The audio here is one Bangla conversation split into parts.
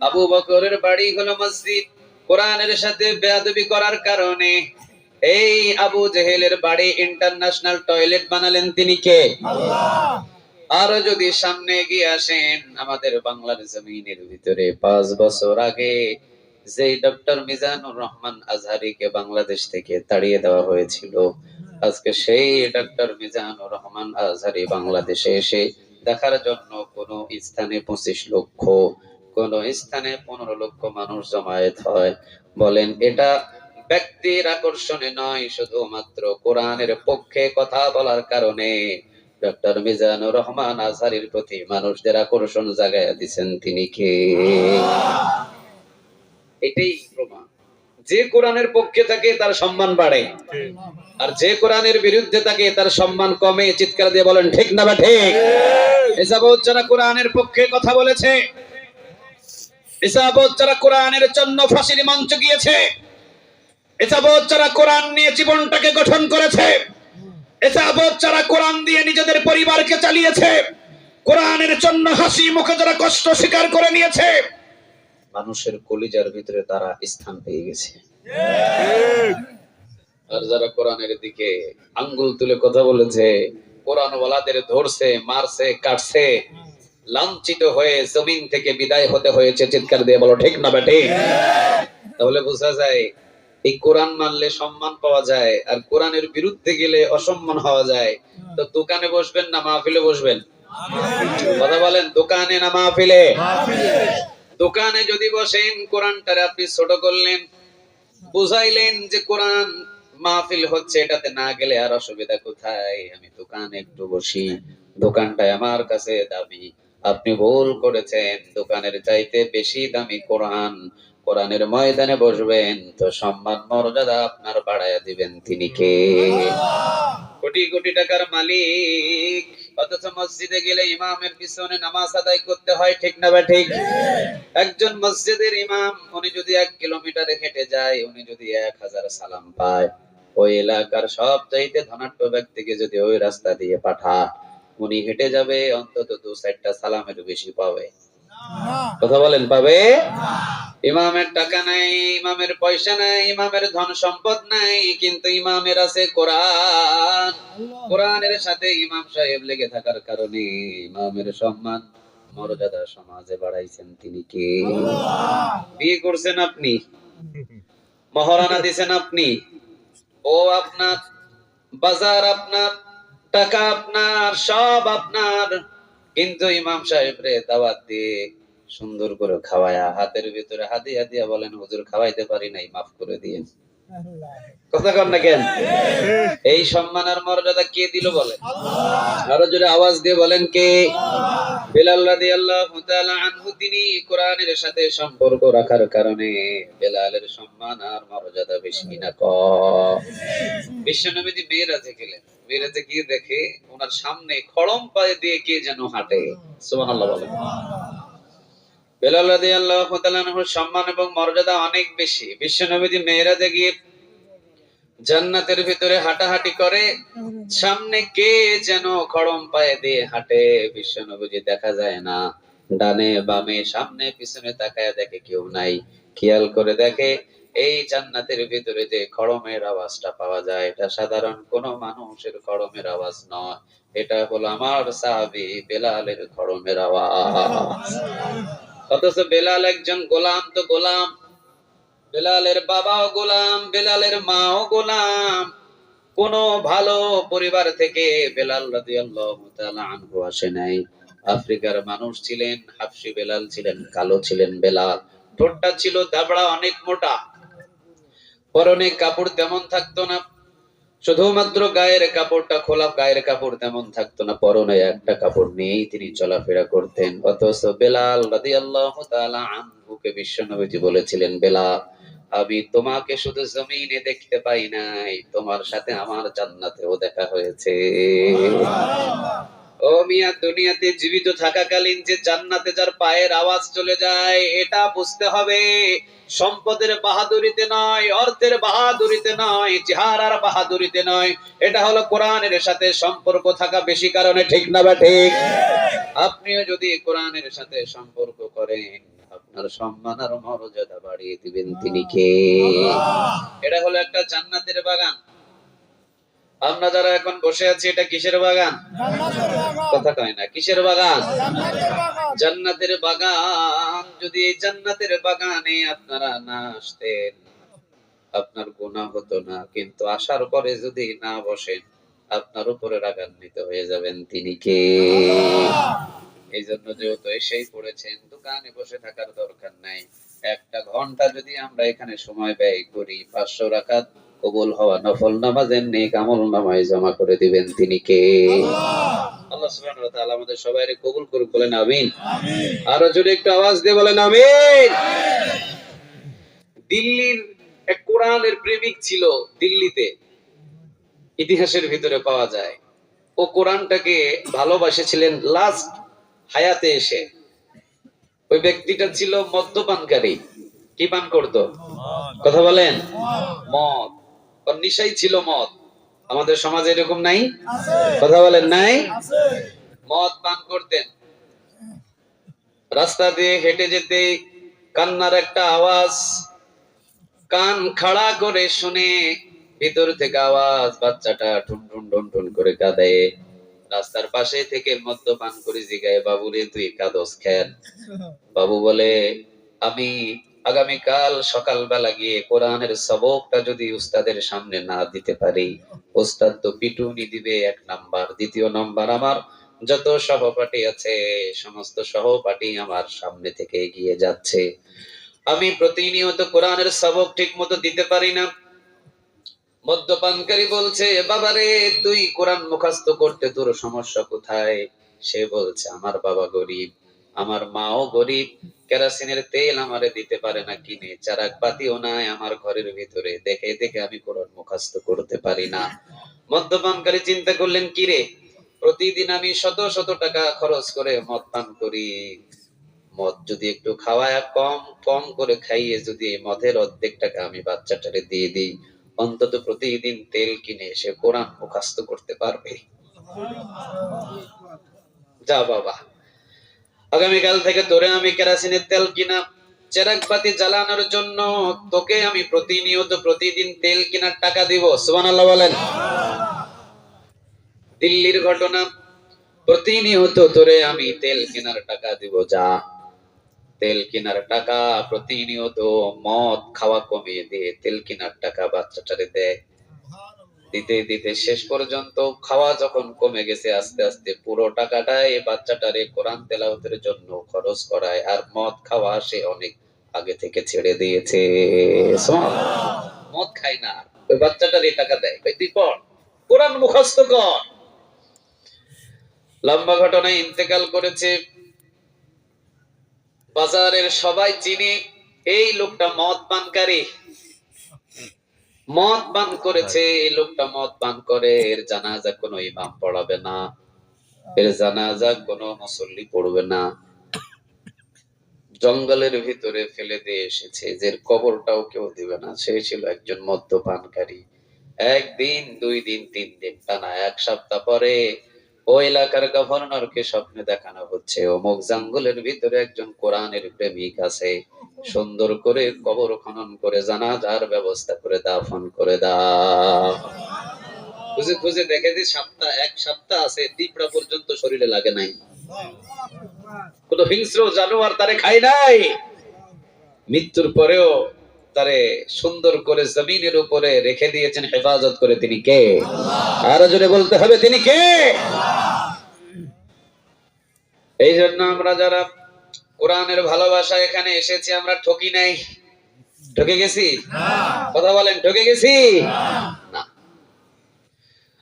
আবু বকরের বাড়ি হলো মসজিদ। কোরআনের সাথে বেয়াদবি করার কারণে এই আবু জেহেলের বাড়ি ইন্টারন্যাশনাল টয়লেট বানালেন তিনি কে? আরও যদি সামনে এগিয়ে আসেন আমাদের বাংলার জমিনের ভিতরে পাঁচ বছর আগে যে ডক্টর মিজানুর রহমান আজহারিকে বাংলাদেশ থেকে তাড়িয়ে দেওয়া হয়েছিল আজকে সেই ডক্টর মিজানুর রহমান আজহারি বাংলাদেশে এসে দেখার জন্য কোন স্থানে পঁচিশ লক্ষ কোন স্থানে পনেরো লক্ষ মানুষ জমায়েত হয়। বলেন এটা ব্যক্তির আকর্ষণে নয় শুধুমাত্র কোরআনের পক্ষে কথা বলার কারণে। ডক্টর মিজানুর রহমান আজহারির প্রতি মানুষদের আকর্ষণ জাগায় দিচ্ছেন তিনি কে? এটাই প্রমাণ। যে কোরআনের পক্ষে থাকে তার সম্মান বাড়ে। আর যে কোরআনের বিরুদ্ধে থাকে তার সম্মান কমে। চিৎকার দিয়ে বলেন ঠিক না বা ঠিক? এসাবত যারা কোরআনের পক্ষে কথা বলেছে জীবনটাকে গঠন করেছে, এসাবত যারা কোরআন দিয়ে নিজেদের পরিবারকে চালিয়েছে, কোরআনের জন্য হাসি মুখে যারা কষ্ট স্বীকার করে নিয়েছে, মানুষের কলিজার ভিতরে তারা স্থান পেয়ে গেছে। আর যারা কোরআনের দিকে আঙ্গুল তুলে কথা বলেছে কোরআন ধরছে, মারছে, কাটছে লাঞ্ছিত হয়ে জমিন থেকে বিদায় হতে হয়েছে, চিৎকার দিয়ে বলো, ঠিক না বেটে? তাহলে বোঝা যায়, এই কোরআন মানলে সম্মান পাওয়া যায়, আর কোরআনের বিরুদ্ধে গেলে অসম্মান হওয়া যায়। তো দোকানে বসবেন না, মাহফিলে বসবেন? কথা বলেন, দোকানে না মাহফিলে? দোকানে যদি বসেন, কোরআনটারে আপনি ছোট করলেন, বুঝাইলেন যে কোরআন মাহফিল হচ্ছে, এটাতে না গেলে আর অসুবিধা কোথায়? আমি দোকানে একটু বসি, দোকানটাই আমার কাছে দামি। আপনি ভুল করেছেন, দোকানের চাইতে বেশি দামি কোরআন, কোরআনের ময়দানে বসবেন, তো সম্মান, মর্যাদা আপনার বাড়াইয়া দিবেন তিনি কে? কোটি কোটি টাকার মালিক, অথচ মসজিদে গেলে ইমামের পিছনে নামাজ আদায় করতে হয়, ঠিক না বা ঠিক? একজন মসজিদের ইমাম, উনি যদি এক কিলোমিটার হেঁটে যায়, উনি যদি এক হাজার সালাম পায়, ওই এলাকার সব চাইতে ধনাঢ্য ব্যক্তিকে যদি ওই রাস্তা দিয়ে পাঠা উনি হেঁটে যাবে অন্তত দু চারটা সালামের বেশি পাবে। কথা বলেন পাবে? ইমামের টাকা নাই ইমামের পয়সা নাই ইমামের ধন সম্পদ নাই কিন্তু ইমামের আছে কোরআন। কোরআনের সাথে ইমাম সাহেব লেগে থাকার কারণে ইমামের সম্মান মর্যাদা সমাজে বাড়াইছেন তিনি কে? বিয়ে করছেন আপনি? মহারানা দিছেন আপনি? ও আপনার বাজার আপনার টাকা আপনার, সব আপনার। কিন্তু ইমাম সাহেব রে দাওয়াত দিয়ে সুন্দর করে খাওয়ায়া, হাতের ভিতরে হাদিয়া দিয়া বলেন, হুজুর, খাওয়াইতে পারি নাই, মাফ করে দিয়েন। এই সম্মান আর মর্যাদা কে দিল বলে আরও জোরে আওয়াজ দিয়ে বলেন কে? বেলাল তিনি কোরআনের সাথে সম্পর্ক রাখার কারণে বেলালের সম্মান আর মর্যাদা বেশি না কম বিশ্বনবীজি মেয়েরাজে গেলেন মেয়েরাজে গিয়ে দেখে, ওনার সামনে খড়ম পায়ে দিয়ে কে যেন হাঁটে। সুবহানাল্লাহ বলেন। বেলাল রাদিয়াল্লাহু তাআলা সম্মান এবং মর্যাদা অনেক বেশি। বিশ্বনবীজি মেয়েরাজে গিয়ে জান্নাতের ভিতরে হাঁটাহাঁটি করে, সামনে কে যেন খড়ম পায়ে দিয়ে হাঁটে, বিশ্বনবীজি দেখা যায় না। ডানে বামে, সামনে পিছনে তাকায় দেখে কেউ নাই। খেয়াল করে দেখে, এই জান্নাতের ভিতরে যে খড়মের আওয়াজটা পাওয়া যায়, এটা সাধারণ কোন মানুষের খড়মের আওয়াজ নয়। এটা হলো আমার সাহাবি বেলালের খড়মের আওয়াজ। অথচ বেলাল একজন গোলাম তো গোলাম। বেলালের বাবাও গোলাম, বেলালের মাও গোলাম। কোন ভালো পরিবার থেকে বেলাল তাআলা আনহু আসে নাই। আফ্রিকার মানুষ ছিলেন, হাফসি বেলাল ছিলেন, কালো ছিলেন বেলাল। ঠোঁটটা ছিল দাবড়া অনেক মোটা। পরনে কাপড় তেমন থাকতো না। শুধুমাত্র গায়ের কাপড়টা খোলা, গায়ের কাপড় তেমন থাকতো না। পরনে একটা কাপড় নিয়েই তিনি চলাফেরা করতেন। অথচ বেলাল রাদিয়াল্লাহু তাআলা আনহুকে বিশ্বনবীজি বলেছিলেন, বেলাল আমি তোমাকে শুধু জমিনে দেখতে পাই নাই, তোমার সাথে আমার জান্নাতেও দেখা হয়েছে। ও মিয়া, দুনিয়াতে জীবিত থাকাকালীন যে জান্নাতে যার পায়ের আওয়াজ চলে যায়, এটা বুঝতে হবে। সম্পদের বাহাদুরিতে নয়, অর্থের বাহাদুরিতে নয়, চেহারার বাহাদুরিতে নয়। এটা হলো কোরআনের সাথে সম্পর্ক থাকা বেশি কারণে, ঠিক না বা ঠিক? আপনিও যদি কোরআনের সাথে সম্পর্ক করেন আপনার সম্মান আর মর্যাদা বাড়িয়ে দিবেন তিনি কে? এটা হলো একটা জান্নাতের বাগান। আমরা যারা এখন বসে আছি, এটা কিসের বাগান? কথা কয় না, কিসের বাগান? জান্নাতের বাগান। যদি জান্নাতের বাগানে আপনারা না আসতেন, আপনার গুনাহ হতো না। কিন্তু আসার পরে যদি না বসেন, আপনার উপরে রাগান্বিত হয়ে যাবেন তিনি কে? এই জন্য যেহেতু এসেই পড়েছেন দোকানে বসে থাকার দরকার নাই। একটা ঘণ্টা যদি আমরা এখানে সময় ব্যয় করি পাঁচশো রাকাত কবুল হওয়া নফল নামাজের নেক আমল নামায় জমা করে দিবেন তিনি কে? আল্লাহ। সুবহানাহু ওয়া তাআলা আমাদের সবাইকে কবুল করুক বলেন আমিন। আরও জোরে একটু আওয়াজ দিয়ে বলেন আমিন। দিল্লির এক কোরআনের প্রেমিক ছিল দিল্লিতে ইতিহাসের ভিতরে পাওয়া যায়। ও কোরআনটাকে ভালোবাসেছিলেন লাস্ট হায়াতে এসে। ওই ব্যক্তিটা ছিল মদ্যপানকারী। কি পান করতো? কথা বলেন? মদ। ওর নিশাই ছিল মদ। আমাদের সমাজে এরকম নাই? কথা বলেন নাই? মদ পান করতেন। রাস্তা দিয়ে হেঁটে যেতে কান্নার একটা আওয়াজ কান খাড়া করে শুনে ভিতর থেকে আওয়াজ বাচ্চাটা ঠুন টুন টুন টুন করে কাঁদে। রাস্তার পাশে থেকে মদ্যপান করে জিগায় বাবু রে তুই কাদস খেন বাবু বলে, আমি আগামীকাল সকালবেলা গিয়ে কোরআনের সবকটা যদি উস্তাদের সামনে না দিতে পারি, উস্তাদ তো পিটুনি দিবে এক নাম্বার। দ্বিতীয় নাম্বার, আমার যত সহপাঠী আছে, সমস্ত সহপাঠী আমার সামনে থেকে এগিয়ে যাচ্ছে। আমি প্রতিনিয়ত কোরআনের সবক ঠিক মতো দিতে পারি না। মদ্যপানকারী বলছে, বাবারে, তুই কোরআন মুখস্থ করতে তোর সমস্যা কোথায়? সে বলছে, আমার বাবা গরিব, আমার মাও গরিব, কেরাসিনের তেল আমারে দিতে পারে না কিনে, চারাক বাতিও নাই আমার ঘরের ভিতরে, দেখে দেখে আমি কোরআন মুখস্থ করতে পারি না। মদ্যপানকারী চিন্তা করলেন, কি রে, প্রতিদিন আমি শত শত টাকা খরচ করে মদ পান করি। মদ যদি একটু খাওয়ায়, কম কম করে খাইয়ে যদি মদের অর্ধেক টাকা আমি বাচ্চাটারে দিয়ে দিই অন্তত প্রতিদিন তেল কিনে সে কোরআন মুখস্থ করতে পারবে। যা বাবা। আগামীকাল থেকে তোরে আমি কেরাসিনের তেল কিনা চেরাক বাতি জ্বালানোর জন্য তোকে আমি প্রতিনিয়ত প্রতিদিন তেল কেনার টাকা দিব। সুবহানাল্লাহ বলেন। দিল্লির ঘটনা, প্রতিনিয়ত তোরে আমি তেল কেনার টাকা দিব, যা তেল কেনার টাকা, প্রতিনিয়ত মদ খাওয়া কমিয়ে দিয়ে তেল কেনার টাকা বাচ্চাটারে দেয়। দিতে দিতে শেষ পর্যন্ত খাওয়া যখন কমে গেছে, আস্তে আস্তে পুরো টাকাটাই এই বাচ্চাটারে কোরআন তেলাওয়াতের জন্য খরচ করায়। আর মদ খাওয়া সে অনেক আগে থেকে ছেড়ে দিয়েছে। মদ খায় না। ওই বাচ্চাটার এই টাকা দেয়। ওই পড় কোরআন মুখস্থ কর। লম্বা ঘটনায় ইন্তেকাল করেছে। বাজারের সবাই চিনি, এই লোকটা মদ পানকারী। মদ পান করেছে, এই লোকটা মদ পান করে, এর জানাজা কোনো ইমাম পড়াবে না। এর জানাজা কোনো মুসল্লি পড়বে না। জঙ্গলের ভিতরে ফেলে দিয়ে এসেছে, যে কবরটাও কেউ দিবে না। সে ছিল একজন মদ্যপানকারী। একদিন, দুই দিন, তিন দিন, টানা এক সপ্তাহ পরে ওই এলাকার গভর্নরকে স্বপ্নে দেখানো হচ্ছে। অমুক জঙ্গলের ভিতরে একজন কোরআনের প্রেমিক আছে। সুন্দর করে কবর খনন করে, জানাজার ব্যবস্থা করে দাফন করে দাও। খুঁজে খুঁজে দেখে যে সপ্তাহ, এক সপ্তাহ আছে দিপড়া পর্যন্ত শরীরে লাগে নাই। কোন হিংস্র জানোয়ার তারে খায় নাই। মৃত্যুর পরেও তারে সুন্দর করে জমিনের উপরে রেখে দিয়েছেন, হেফাজত করে তিনি কে? আরও জোরে বলতে হবে, তিনি কে? এই জন্য আমরা যারা কোরআনের ভালোবাসা এখানে এসেছি, আমরা ঠকি নাই। ঠকে গেছি? কথা বলেন, ঠকে গেছি?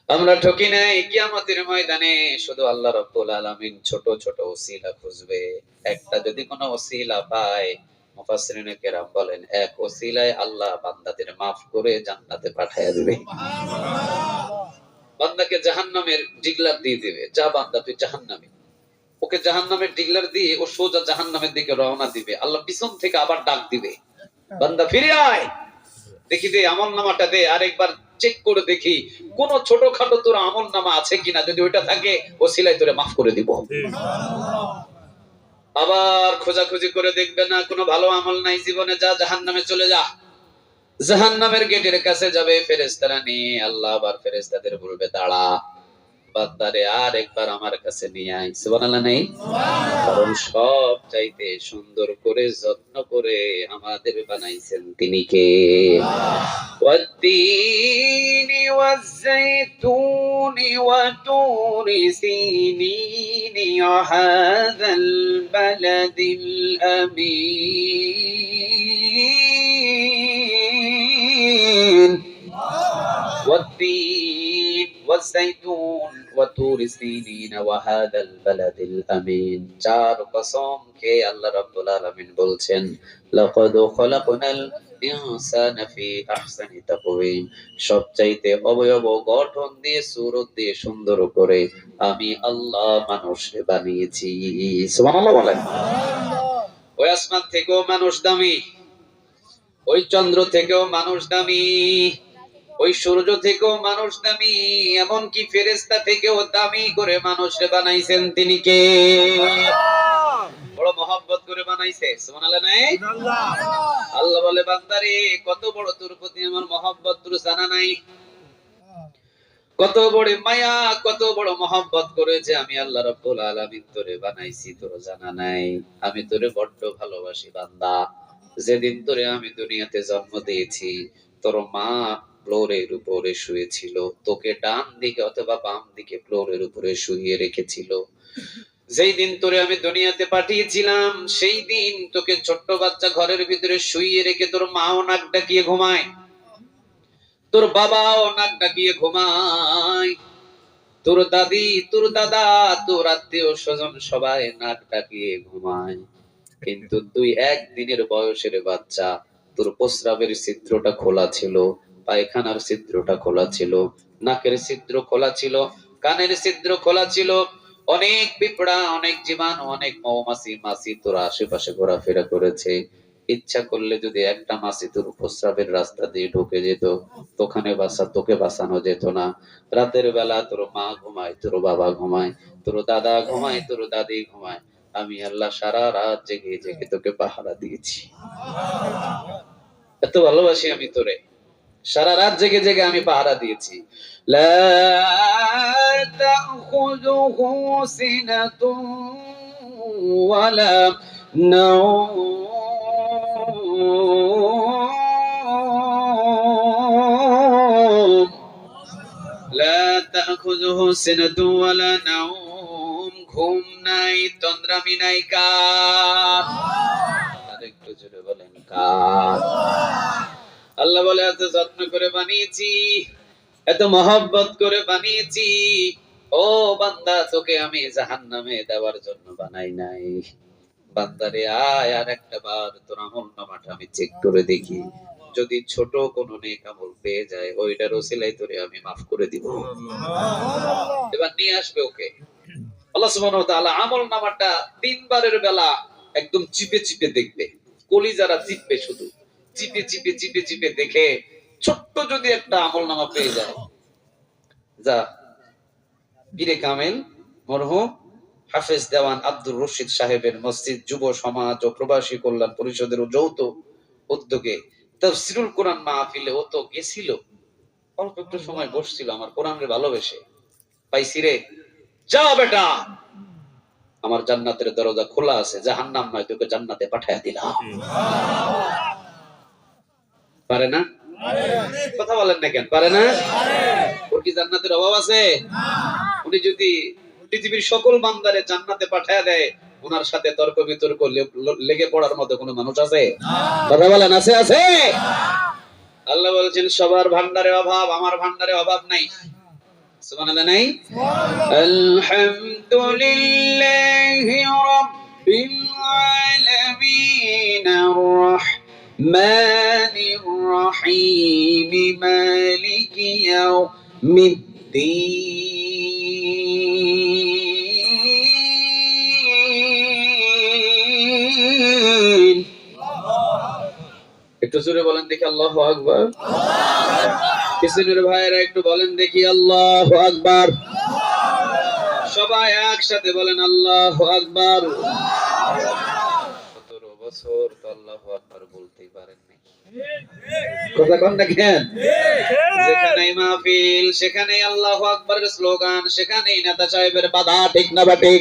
আমরা ঠকি নাই, কিয়ামতের ময়দানে শুধু আল্লাহ রাব্বুল আলামিন ছোট ছোট ওসিলা খুঁজবে। একটা যদি কোনো ওসিলা পায় মুফাসসিরিনে কেরাম বলেন এক ওসিলায় আল্লাহ বান্দাদের মাফ করে জান্নাতে পাঠায়া দিবে। বান্দাকে জাহান্নামের ডিগলার দিয়ে দিবে। যা বান্দা তুই জাহান্নামে। ওকে জাহান্নামের ডিগলার দিয়ে ও সোজা জাহান্নামের দিকে রওনা দিবে। আল্লাহ পিছন থেকে আবার ডাক দিবে। বান্দা ফিরে আয়। দেখি দে আমল নামাটা দে। আরেকবার চেক করে দেখি কোন ছোটখাটো তোর আমল নামা আছে কিনা? যদি ওইটা থাকে ও সিলাই তোরে মাফ করে দিব। আবার খোঁজাখুঁজি করে দেখবে না, কোনো ভালো আমল নাই জীবনে, যা জাহান নামে চলে যা। জাহান নামের গেটের কাছে যাবে ফেরেস্তারা নিয়ে, আল্লাহ আবার ফেরেস্তাদের বলবে, দাঁড়া। বান্দারে আর একবার আমার কাছে নিয়ে আয়। সুবহানাল্লাহ, নেই? কারণ সব চাইতে সুন্দর করে যত্ন করে আমাদের বানাইছেন তিনি কে والتين والزيتون وطور سينين وهذا البلد الأمين والتين والزيتون وطور سينين وهذا البلد الأمين চার কসম কে আল্লাহ রাব্বুল আলামিন বলছেন লাকাদ খলাকনাল ইনসানা ফি আহসানি তাকওয়িম সবচাইতে অবয়ব গঠন দিয়ে সুরত দিয়ে সুন্দর করে আমি আল্লাহ মানুষকে বানিয়েছি সুবহানাল্লাহ বলেন ওই আসমান থেকেও মানুষ দামি ওই চন্দ্র থেকেও মানুষ দামি ওই সূর্য থেকেও মানুষ দামি এমনকি ফেরেস্তা থেকেও দামি করে মানুষকে বানাইছেন তিনি কে? বড় মহব্বত করে বানাইছে সুবহানাল্লাহ নাই? আল্লাহ বলে বান্দারে কত বড় তোর প্রতি আমার মহব্বত তোর জানা নাই? কত বড় মায়া কত বড় মহব্বত করেছে আমি আল্লাহ রাব্বুল আলামিন তোরে বানাইছি তোর জানা নাই। আমি তোরে বড্ড ভালোবাসি বান্দা। যেদিন তোরে আমি দুনিয়াতে জন্ম দিয়েছি তোর মা ফ্লোরের উপরে শুয়েছিল। তোকে ডান দিকে অথবা বাম দিকে ফ্লোরের উপরে শুইয়ে রেখেছিল। যেই দিন তোরে আমি দুনিয়াতে পাঠিয়েছিলাম, সেই দিন তোকে ছোট্ট বাচ্চা ঘরের ভিতরে শুইয়ে রেখে তোর মাও নাক ডাকিয়ে ঘুমায়। তোর বাবাও নাক ডাকিয়ে ঘুমায়। তোর দাদি, তোর দাদা, তোর আত্মীয় স্বজন সবাই নাক ডাকিয়ে ঘুমায়। কিন্তু তুই একদিনের বয়সের বাচ্চা, তোর প্রস্রাবের ছিদ্রটা খোলা ছিল। পায়খানার ছিদ্রটা খোলা ছিল, নাকের ছিদ্র খোলা ছিল, কানের ছিদ্র খোলা ছিল। অনেক পিঁপড়া, অনেক জীবাণু, অনেক মৌমাছি, মাছি তোর আশেপাশে ঘোরাফেরা করেছে। ইচ্ছা করলে যদি একটা মাছি তোর প্রস্রাবের রাস্তা দিয়ে ঢুকে যেত, তোখানে বাসা, তোকে বাঁচানো যেত না। রাতের বেলা তোর মা ঘুমায়, তোর বাবা ঘুমায়, তোর দাদা ঘুমায়, তোর দাদি ঘুমায়। আমি আল্লাহ সারা রাত জেগে জেগে তোকে পাহারা দিয়েছি। এত ভালোবাসি আমি তোরে। সারা রাত জেগে জেগে আমি পাহারা দিয়েছি। ঘুম নাই আরেকটু জোরে বলেন কার আল্লাহ বলে এত যত্ন করে বানিয়েছি এত মহব্বত করে বানিয়েছি। ও বান্দা তোকে আমি জাহান নামে দেওয়ার জন্য বানাই নাই। বান্দারে আয় আর একটা বার তোর আমল নামাটা আমি চেক করে দেখি। যদি ছোট কোনো নেক আমল পেয়ে যায় ওইটার ওসিলাই তোরে আমি মাফ করে দিব। এবার নিয়ে আসবে ওকে। আল্লাহ সুবহানাহু ওয়া তাআলা আমল নামাটা তিনবারের বেলা একদম চিপে চিপে দেখবে। কলিজারা চিপবে শুধু। চিপে চিপে চিপে চিপে দেখে ছোট্ট যদি একটা আমল নামা পেয়ে যায়। যা বীরে কামেল, মরহুম, হাফেজ দেওয়ান আব্দুর রশিদ সাহেবের মসজিদ, যুব সমাজ ও প্রবাসী কল্যাণ পরিষদের যৌথ উদ্যোগে তাফসিরুল কোরআন মাহফিলে ও তো গেছিল। অল্প একটু সময় বসছিল আমার কোরআনের ভালোবেসে। পাইছি রে। যা বেটা। আমার জান্নাতের দরজা খোলা আছে, জাহান্নাম নয়, তোকে জান্নাতে পাঠাইয়া দিলাম। পারে না? কথা বলেন না কেন? পারে না? ওর কি জান্নাতের অভাব আছে? উনি যদি পৃথিবীর সকল বান্দারে জান্নাতে পাঠায় দেয়, ওনার সাথে তর্ক বিতর্ক লেগে পড়ার মতো কোনো মানুষ আছে? কথা বলেন, আছে আছে? আল্লাহ বলছেন, সবার ভান্ডারে অভাব, আমার ভান্ডারে অভাব নাই। সুবহানাল্লাহ, নাই? আলহামদুলিল্লাহি রাব্বিল আলামিন আর মিদ্দিন একটু জোরে বলেন দেখি আল্লাহ আকবর। কিসেনের ভাইয়েরা একটু বলেন দেখি আল্লাহ আকবর। সবাই একসাথে বলেন আল্লাহ আকবর। কথা কন দেখেন যেখানেই মাহফিল সেখানেই আল্লাহ আকবরের স্লোগান সেখানেই নেতা সাহেবের বাধা ঠিক না বা ঠিক?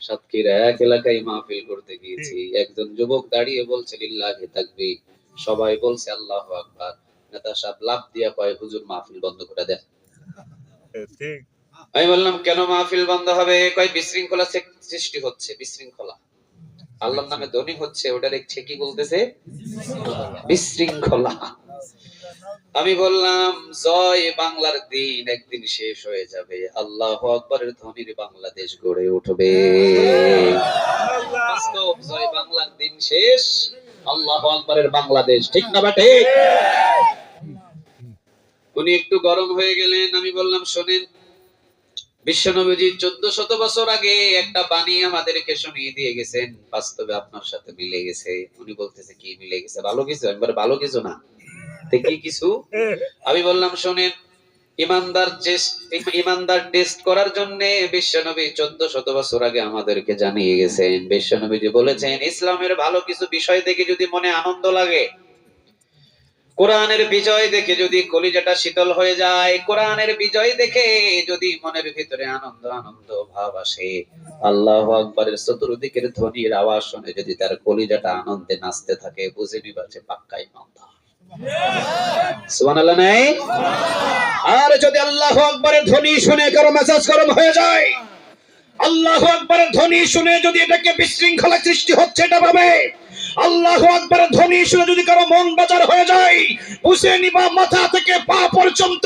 সাতক্ষীরা এক এলাকায় মাহফিল করতে গিয়েছি। একজন যুবক দাঁড়িয়ে বলছে লিল্লাহি তাকবীর। সবাই বলছে আল্লাহ আকবার। নেতা সাহেব লাভ দিয়া কয় হুজুর মাহফিল বন্ধ করে দেন। ঠিক। আমি বললাম কেন মাহফিল বন্ধ হবে? কয় বিশৃঙ্খলা সৃষ্টি হচ্ছে বিশৃঙ্খলা। আল্লাহর নামে ধ্বনি হচ্ছে ওটা দেখছে কি বলতেছে, বিশৃঙ্খলা। আমি বললাম, জয় বাংলার দিন, একদিন শেষ হয়ে যাবে। আল্লাহ আকবরের ধ্বনির বাংলাদেশ গড়ে উঠবে। জয় বাংলার দিন শেষ, আল্লাহ আকবরের বাংলাদেশ, ঠিক না বা ঠিক? উনি একটু গরম হয়ে গেলেন, আমি বললাম, শোনেন বিশ্বনবীজি চোদ্দ শত বছর আগে একটা বাণী আমাদেরকে শুনিয়ে দিয়ে গেছেন। বাস্তবে আপনার সাথে মিলে গেছে। উনি বলতেছে কি মিলে গেছে? ভালো কিছু? বলি, ভালো কিছু না। কি কিছু? আমি বললাম শোনেন ইমানদার টেস্ট ইমানদার টেস্ট করার জন্য বিশ্বনবী চোদ্দ শত বছর আগে আমাদেরকে জানিয়ে গেছেন। বিশ্বনবীজি বলেছেন ইসলামের ভালো কিছু বিষয় দেখে যদি মনে আনন্দ লাগে কোরআনের বিজয় দেখে যদি কলিজাটা শীতল হয়ে যায়, কোরআনের বিজয় দেখে যদি মনের ভিতরে আনন্দ আনন্দ, ভাব আসে, আল্লাহ আকবরের চতুর্দিকের ধ্বনির আওয়াজ শুনে যদি তার কলিজাটা আনন্দে নাচতে থাকে, বুঝে নিবা যে পাক্কাই মন্দা আর যদি আল্লাহ আকবরের ধ্বনি শুনে কারও মেজাজ গরম হয়ে যায়, আল্লাহ আকবরের ধ্বনি শুনে যদি এটাকে বিশৃঙ্খলা সৃষ্টি হচ্ছে, এটা ভাবে। আল্লাহ আকবরের ধ্বনি শুনে যদি কারও মন বাজার হয়ে যায়, বুঝে নিবা মাথা থেকে পা পর্যন্ত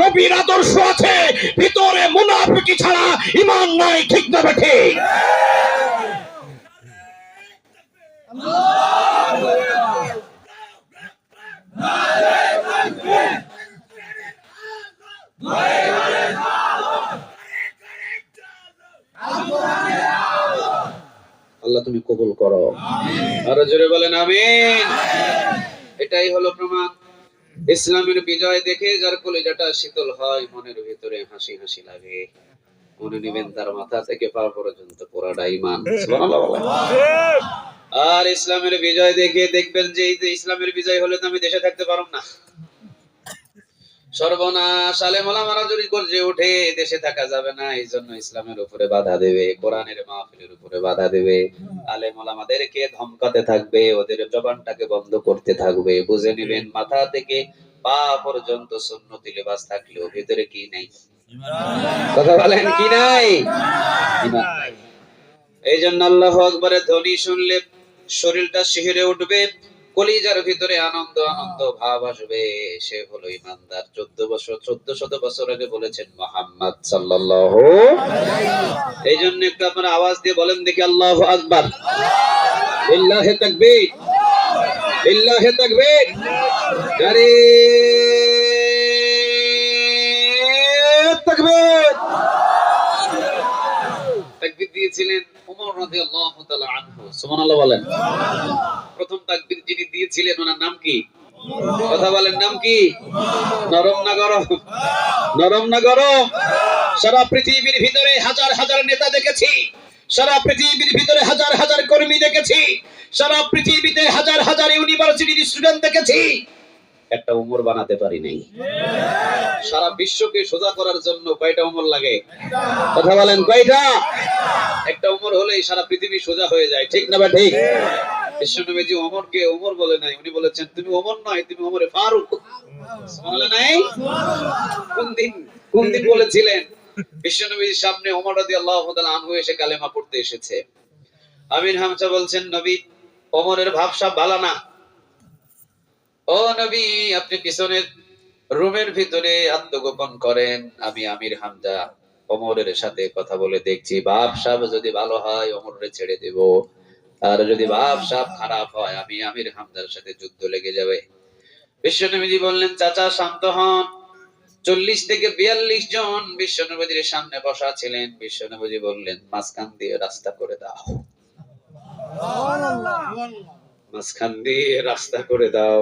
নবীর আদর্শ আছে, ভিতরে মুনাফিকি ছাড়া ইমান নাই, ঠিক না বেঠে। আল্লাহ করো। আরও জোরে বলেন, আমিন। এটাই হলো প্রমাণ। ইসলামের বিজয় দেখে যার কলিজাটা শীতল হয়, মনের ভিতরে হাসি হাসি লাগে। মনে নেবেন তার মাথা থেকে পা পর্যন্ত পুরাটা ইমান আর ইসলামের বিজয় দেখে দেখবেন যে ইসলামের বিজয় হলে তো আমি দেশে থাকতে পারব না। সর্বনাশ আলেমলা মারা যদি গর্জে উঠে দেশে থাকা যাবে না এই জন্য ইসলামের উপরে বাধা দেবে কোরআনের মাহফিলের উপরে বাধা দেবে। ধমকাতে থাকবে ওদের জবানটাকে বন্ধ করতে থাকবে। বুঝে নেবেন মাথা থেকে পা পর্যন্ত সুন্নতি লেবাস থাকলেও ভেতরে কি নাই? কথা বলেন কি নাই? নাই। এই জন্য আল্লাহ আকবরের ধ্বনি শুনলে শরীরটা শিহরে উঠবে। কলিজার ভিতরে আনন্দ আনন্দ, ভাব আসবে। সে হলো ইমানদার। চোদ্দ বছর, চোদ্দ শত বছর আগে বলেছেন মোহাম্মদ সাল্লাল্লাহু এই জন্য একটু আপনারা আওয়াজ দিয়ে বলেন দেখি আল্লাহ আকবার। লিল্লাহে তাকবীর। লিল্লাহে তাকবীর। আরে তাকবীর। তাকবীর দিয়েছিলেন। আনহু বলেন। প্রথম যিনি দিয়েছিলেন, ওনার নাম কি? কথা বলেন, নাম কি? নরম নরম সারা পৃথিবীর ভিতরে হাজার হাজার নেতা দেখেছি। সারা পৃথিবীর ভিতরে হাজার হাজার কর্মী দেখেছি। সারা পৃথিবীতে হাজার হাজার ইউনিভার্সিটির স্টুডেন্ট দেখেছি। একটা উমর বানাতে পারি নাই। সারা বিশ্বকে সোজা করার জন্য কয়টা উমর লাগে? কথা বলেন, কয়টা? একটা উমর হলেই সারা পৃথিবী সোজা হয়ে যায়, ঠিক না বা ঠিক? বিশ্বনবীজি কোন বলেছিলেন? বিশ্বনবীর সামনে এসেছে। বলছেন, নবী ওমরের ভাবসাব ভালো না। ও নবী আপনি পিছনের রুমের ভিতরে আত্মগোপন করেন। আমি আমির হামজা ওমরের সাথে কথা বলে দেখছি বাপ সাহেব যদি ভালো হয় ওমরে ছেড়ে দেব। আর যদি বাপ সাহেব খারাপ হয় আমি আমির হামজার সাথে যুদ্ধ লেগে যাবে। বিশ্বনবীজি বললেন চাচা শান্ত হন। চল্লিশ থেকে বিয়াল্লিশ জন বিশ্বনবীজির সামনে বসা ছিলেন। বিশ্বনবীজি বললেন মাঝখান দিয়ে রাস্তা করে দাও। মাঝখান দিয়ে রাস্তা করে দাও।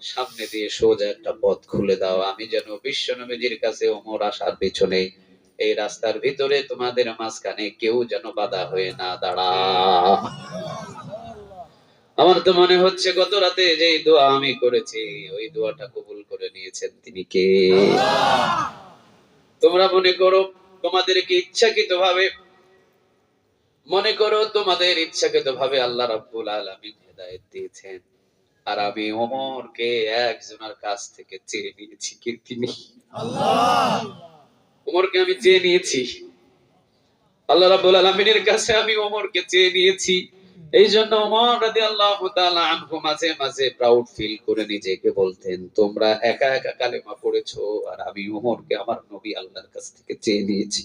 সামনে দিয়ে সোজা একটা পথ খুলে দাও। আমি যেন বিশ্বনবীজির কাছে ওমর আসার পিছনে এই রাস্তার ভিতরে তোমাদের মাঝখানে কেউ যেন বাধা হয়ে না দাঁড়া আমার তো মনে হচ্ছে গত রাতে যে দোয়া আমি করেছি, ওই দোয়াটা কবুল করে নিয়েছেন তিনি কে? তোমরা মনে করো তোমাদেরকে ইচ্ছাকৃত ভাবে মনে করো তোমাদের ইচ্ছাকৃত ভাবে আল্লাহ রাব্বুল আলামিন হেদায়েত দিয়েছেন। আর আমি ওমরকে একজনের কাছ থেকে চেয়ে নিয়েছি কে তিনি? ওমরকে আমি চেয়ে নিয়েছি। আল্লাহ রাব্বুল আলামিনের কাছে আমি ওমরকে চেয়ে নিয়েছি। এই জন্য ওমর রাদিয়াল্লাহু তাআলা আনহু মাঝে মাঝে প্রাউড ফিল করে নিজেকে বলতেন তোমরা একা একা কালেমা পড়েছো আর আমি ওমরকে আমার নবী আল্লাহর কাছ থেকে চেয়ে নিয়েছি।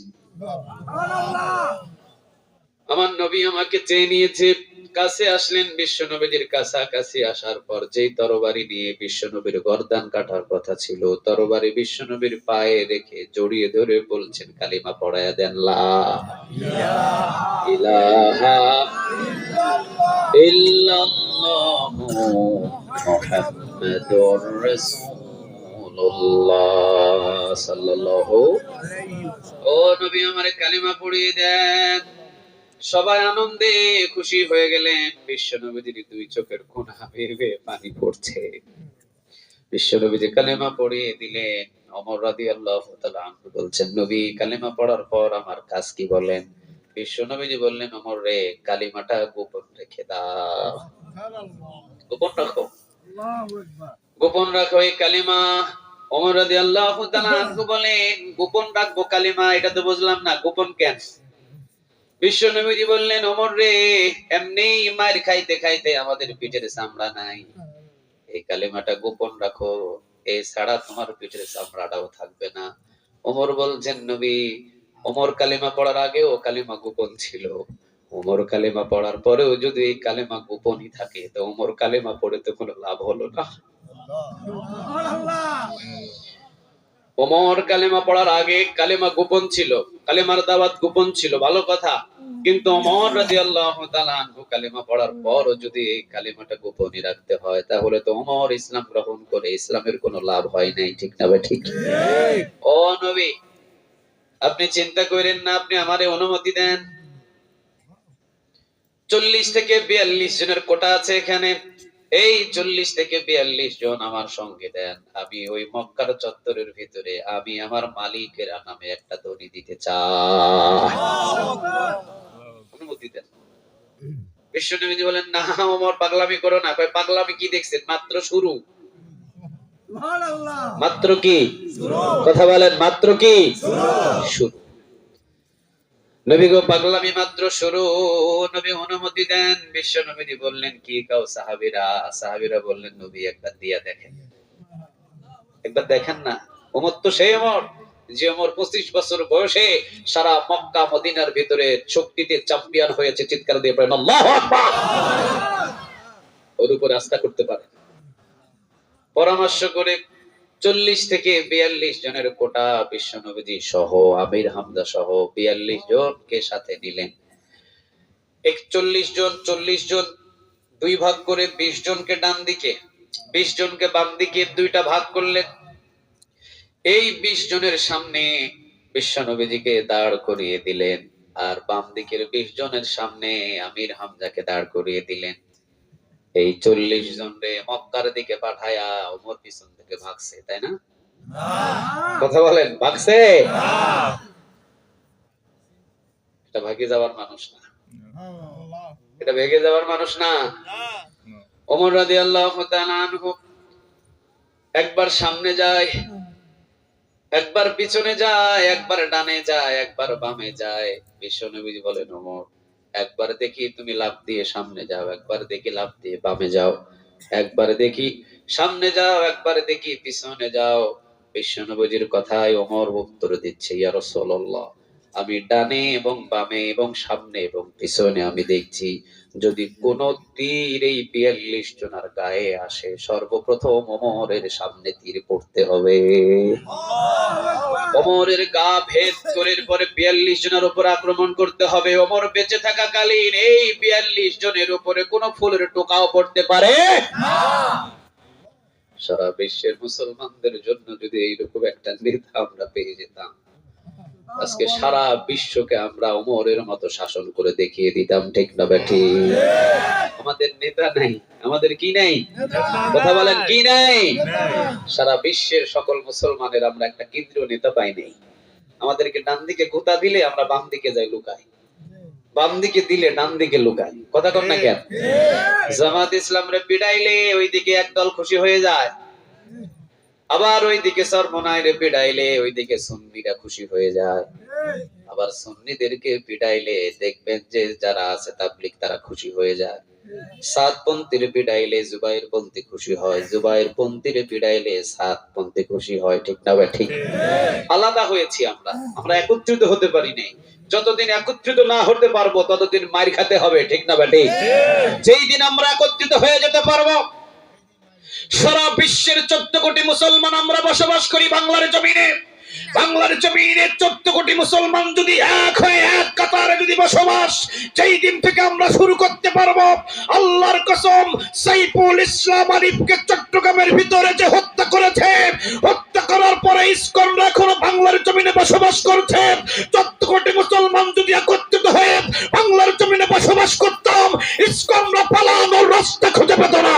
আমার নবী আমাকে চেয়ে নিয়েছে। কাছে আসলেন বিশ্ব নবীদের কাছাকাছি আসার পর যেই তরবারি নিয়ে বিশ্ব নবীর গর্দান কাটার কথা ছিল, তরবারি বিশ্ব নবীর পায়ে রেখে জড়িয়ে ধরে বলছেন, কালিমা পড়ায়া দেন ও নবী, আমার কালিমা পড়িয়ে দেন। সবাই আনন্দে খুশি হয়ে গেলেন। বিশ্ব নবীদের দুই চোখের কোনা বেয়ে বেয়ে পানি পড়ছে। বিশ্ব নবীজি কালেমা পড়িয়ে দিলেন। অমর রাদি আল্লাহ বলছেন নবী কালেমা পড়ার পর আমার কাজ কি বলেন? বিশ্ব নবীজি বললেন অমর রে কালিমাটা গোপন রেখে দাও। গোপন রাখো। গোপন রাখো এই কালিমা। অমর রাদি আল্লাহ বলেন গোপন রাখব কালিমা এটা তো বুঝলাম না গোপন কেন? বিশ্ব নবীজি বললেন অমর রে এমনি মার খাইতে খাইতে আমাদের পিঠের চামড়া নাই। এই কালিমাটা গোপন রাখো। এই ছাড়া তোমার পিঠের চামড়াটাও থাকবে না। ওমর বলছেন নবী ওমর কালিমা পড়ার আগেও কালিমা গোপন ছিল। ওমর কালিমা পড়ার পরেও যদি এই কালিমা গোপনই থাকে তো ওমর কালিমা পড়ে তো কোনো লাভ হলো না। ওমর কালেমা পড়ার আগে কালেমা গোপন ছিল, কালেমার দাওয়াত গোপন ছিল, ভালো কথা। কিন্তু রাদিয়াল্লাহু তাআলা আনহু কালেমা পড়ার পরও যদি এই কালেমাটা গোপনই রাখতে হয়, তাহলে তো ওমর ইসলাম গ্রহণ করে ইসলামের কোনো লাভ হয় নাই, ঠিক না ভাই, ঠিক? ও নবী, আপনি চিন্তা করেন না, আপনি আমারে অনুমতি দেন। চল্লিশ থেকে বিয়াল্লিশ জনের কোটা আছে এখানে। এই চল্লিশ থেকে বিয়াল্লিশ জন আমার সঙ্গে দেন। আমি ওই মক্কার চত্বরের ভিতরে আমি আমার মালিকের নামে একটা দড়ি দিতে চাই। অনুমতি দেন। বিশ্বনবীজি বলেন না ওমর পাগলামি করো না। কয় পাগলামি কি দেখছেন? মাত্র শুরু। মাত্র কি? কথা বলেন মাত্র কি? শুরু। নবী গো পাগলামি মাত্র শুরু। নবী অনুমতি দেন। বিশ্ব নবীজি বললেন, কি কাও সাহাবীরা? সাহাবীরা বললেন, নবী একবার দিয়া দেখেন। একবার দেখেন না। ওমর তো সেই ওমর যে ওমর পঁচিশ বছর বয়সে সারা মক্কা, মদিনার ভিতরে শক্তিতে চ্যাম্পিয়ন হয়েছে, চিৎকার দিয়ে পড়েন আল্লাহু ওর উপরে আস্থা করতে পারে। পরামর্শ করে চল্লিশ থেকে বিয়াল্লিশ জনের কোটা বিশ্ব নবীজি সহ, আমির হামদা সহ বিয়াল্লিশ জনকে সাথে নিলেন। একচল্লিশ জন, চল্লিশ জন, দুই ভাগ করে বিশ জনকে ডান দিকে, বিশ জনকে বাম দিকে দুইটা ভাগ করলেন। এই বিশ জনের সামনে বিশ্ব নবীজিকে দাঁড় করিয়ে দিলেন আর বাম দিকের বিশ জনের সামনে আমির হামজাকে দাঁড় করিয়ে দিলেন। এই চল্লিশ জন রে মক্কার দিকে পাঠায়া ওমর পিছন থেকে ভাগছে, তাই না? কথা বলেন, ভাগছে? এটা ভাগে যাওয়ার মানুষ না। এটা ভেগে যাওয়ার মানুষ না। ওমর রাদি আল্লাহ একবার সামনে যায়, একবার পিছনে যায়, একবার ডানে যায়, একবার বামে যায়। বিশ্ব নবীজি বলেন ওমর একবার দেখি তুমি লাভ দিয়ে সামনে যাও, একবার দেখি লাভ দিয়ে বামে যাও, একবার দেখি সামনে যাও, একবার দেখি পিছনে যাও। বিশ্বনবজির কথায় অমর উত্তর দিচ্ছে, ইয়া রাসূলুল্লাহ, আমি ডানে এবং বামে এবং সামনে এবং পিছনে আমি দেখছি যদি কোন তীর এই বিয়াল্লিশ জনার গায়ে আসে, সর্বপ্রথম অমরের সামনে তীর পড়তে হবে। ওমরের গা ভেদ করে পরে বিয়াল্লিশ জনের উপর আক্রমণ করতে হবে। অমর বেঁচে থাকাকালীন এই বিয়াল্লিশ জনের উপরে কোন ফুলের টোকাও পড়তে পারে? সারা বিশ্বের মুসলমানদের জন্য যদি এইরকম একটা নেতা আমরা পেয়ে যেতাম আজকে সারা বিশ্বকে আমরা অমরের মতো শাসন করে দেখিয়ে দিতাম, ঠিক না ব্যাঠি আমাদের নেতা নাই, আমাদের কি নাই? কথা বলেন, কি নাই? সারা বিশ্বের সকল মুসলমানের আমরা একটা কেন্দ্রীয় নেতা পাই নাই। আমাদেরকে ডান দিকে গোতা দিলে আমরা বাম দিকে যাই লুকাই। বাম দিকে দিলে ডান দিকে লুকাই। কথা কর না কেন? জামাত ইসলাম রে পিড়াইলে ওইদিকে একদল খুশি হয়ে যায়। আবার ওইদিকে সরমনায় রে পিড়াইলে ওইদিকে সুন্নিরা খুশি হয়ে যায়। আবার সুন্নিদেরকে পিড়াইলে দেখবেন যে যারা আছে তাবলিক তারা খুশি হয়ে যায়। সাত পন্থীর পিড়াইলে জুবাইর পন্থী খুশি হয়, জুবাইর পন্থীর পিড়াইলে সাত পন্থী খুশি হয়, ঠিক না ঠিক। আলাদা হয়েছি আমরা। আমরা একত্রিত হতে পারি নাই। যতদিন একত্রিত না হতে পারব, ততদিন মার খাতে হবে, ঠিক না বেটি যেই দিন আমরা একত্রিত হয়ে যেতে পারব সারা বিশ্বের চোদ্দ কোটি মুসলমান আমরা বসবাস করি বাংলার জমিনে। বাংলার জমিনে চোদ্দ কোটি মুসলমান যদি এক হয়ে এক কাতারে যদি বসবাস, যেই দিন থেকে আমরা শুরু করতে পারব, আল্লাহর কসম, সাইফুল ইসলাম আরিফকে চট্টগ্রামের ভিতরে যে হত্যা করেছে, হত্যা করার পরে ইসকনরা এখনও বাংলার জমিনে বসবাস করছে। চোদ্দ কোটি মুসলমান যদি একত্রিত হয়ে বাংলার জমিনে বসবাস করতাম, ইসকনরা পালানোর রাস্তা খুঁজে পেত না।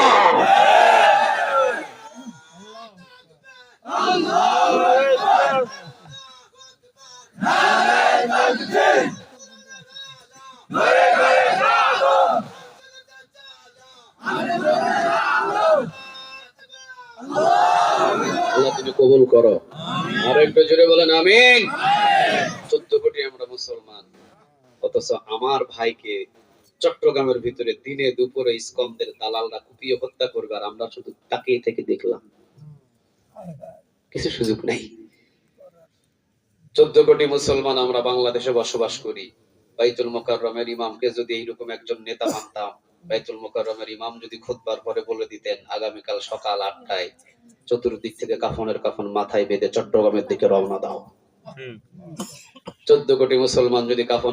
চোদ্দ কোটি আমরা মুসলমান। অথচ আমার ভাইকে চট্টগ্রামের ভিতরে দিনে দুপুরে ইসকমদের দালালরা কুপিয়ে হত্যা করবে, আর আমরা শুধু তাকিয়ে থেকে দেখলাম। কিছু সুযোগ নেই। চোদ্দ কোটি মুসলমান আমরা বাংলাদেশে বসবাস করি। বাইতুল মোকাররমের ইমামকে যদি এইরকম একজন নেতা মানতাম বাইতুল মোকাররমের ইমাম যদি খুতবার পরে বলে দিতেন আগামীকাল সকাল আটটায় চতুর্দিক থেকে কাফনের কাফন মাথায় বেঁধে চট্টগ্রামের দিকে রওনা দাও। চোদ্দ কোটি মুসলমান যদি কাফন